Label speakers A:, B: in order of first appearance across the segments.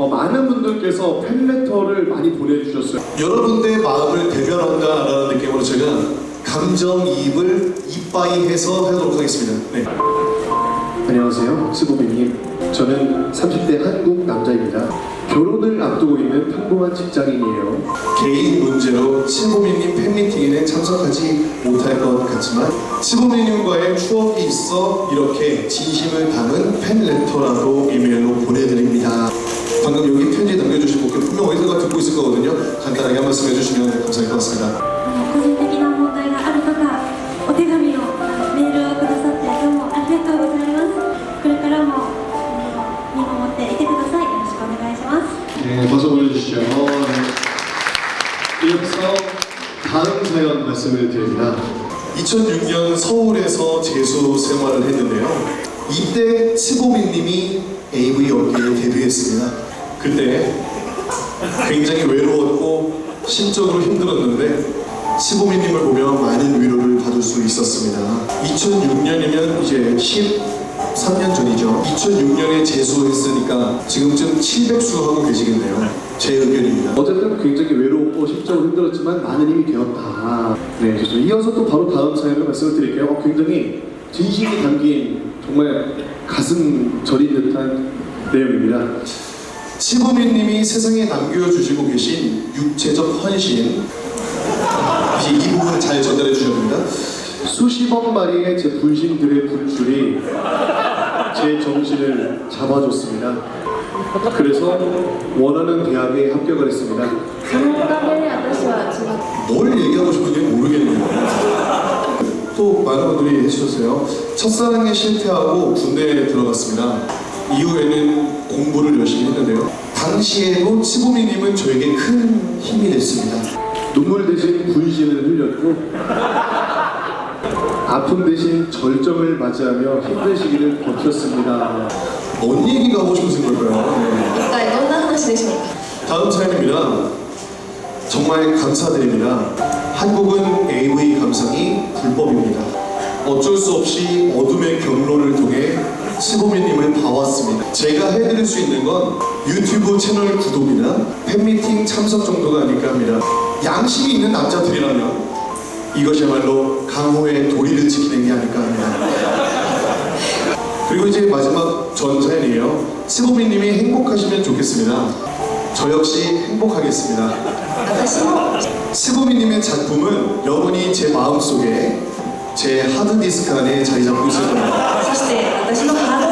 A: 어, 많은 분들께서 팬레터를 많이 보내주셨어요.
B: 여러분들의 마음을 대변한다라는 느낌으로 제가 감정이입을 이빠이 해서 하도록 하겠습니다. 네.
A: 안녕하세요, 스보비님. 저는 30대 한국 남자입니다. 결혼을 앞두고 있는 평범한 직장인이에요.
B: 개인 문제로 치보미님 팬미팅에는 참석하지 못할 것 같지만 치보미님과의 추억이 있어 이렇게 진심을 담은 팬레터라도 이메일로 보내드립니다. 방금 여기 편지 남겨주신 분께 분명 어디선가 듣고 있을 거거든요. 간단하게 한 말씀 해주시면 감사할 것 같습니다.
C: あの個人的な問題がある方お手紙をあのメールをくださってどうもありがとうございますこれからもあの見守っていてくださいよろしくお願いします
A: 네, 벌써 보내주시죠. 이어서 다음 사연 말씀을 드립니다.
B: 2006년 서울에서 재수 생활을 했는데요. 이때 치보미님이 AV 업계에 데뷔했습니다. 그때 굉장히 외로웠고 심적으로 힘들었는데 치보미님을 보며 많은 위로를 받을 수 있었습니다. 2006년이면 이제 13년 전이죠. 2006년에 재수했으니까 지금쯤 700수 하고 계시겠네요. 제 의견입니다.
A: 어쨌든 굉장히 외롭고 심적으로 힘들었지만 많은 힘이 되었다. 네, 그래서 이어서 또 바로 다음 사연을 말씀을 드릴게요. 어, 굉장히 진심이 담긴 정말 가슴 저린 듯한 내용입니다.
B: 시부미님이 세상에 남겨주시고 계신 육체적 헌신 이제 이 부분을 잘 전달해 주셨습니다.
A: 수십억 마리의 제 불신들의 불출이 제 정신을 잡아줬습니다. 그래서 원하는 대학에 합격을 했습니다.
B: 뭘 얘기하고 싶은지 모르겠네요. 또 많은 분들이 해주셨어요. 첫사랑에 실패하고 군대에 들어갔습니다. 이후에는 공부를 열심히 했는데요. 당시에도 치보미님은 저에게 큰 힘이 됐습니다.
A: 눈물 대신 분신을 흘렸고 아픔 대신 절정을 맞이하며 힘든 시기를 버텼습니다.
B: 뭔 얘기 가고 싶으신 걸까요? 네.
C: 이따 너무나 하나씩 내십니까?
B: 다음 사연입니다. 정말 감사드립니다. 한국은 AV 감상이 불법입니다. 어쩔 수 없이 어둠의 경로를 통해 치보미님 제가 해드릴 수 있는 건 유튜브 채널 구독이나 팬미팅 참석 정도가 아닐까 합니다. 양심이 있는 남자들이라면 이것이야말로 강호의 도리를 지키는 게 아닐까 합니다. 그리고 이제 마지막 전 사연이에요. 시보미님이 행복하시면 좋겠습니다. 저 역시 행복하겠습니다.
C: 私も
B: 시보미님의 작품은 영원히 제 마음속에 제 하드디스크 안에 자리 잡고 있을 겁니다.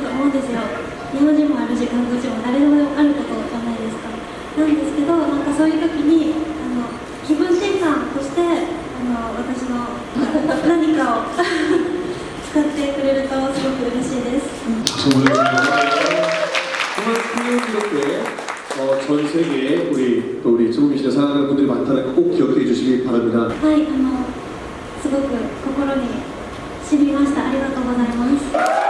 C: 日本人もあるし韓国人も誰でもあることじゃないですかなんですけどなんかそういう時にあの気分転換としてあの私の何かを使ってくれるとすごく嬉しいです、
A: 정말 이렇게 어, 전 세계에 우리 또 우리 조미 씨를 사랑하는 분들이 많다는 거 꼭 기억해 주시기 바랍니다.
C: はい、あの、すごく心に染みました。ありがとうございます。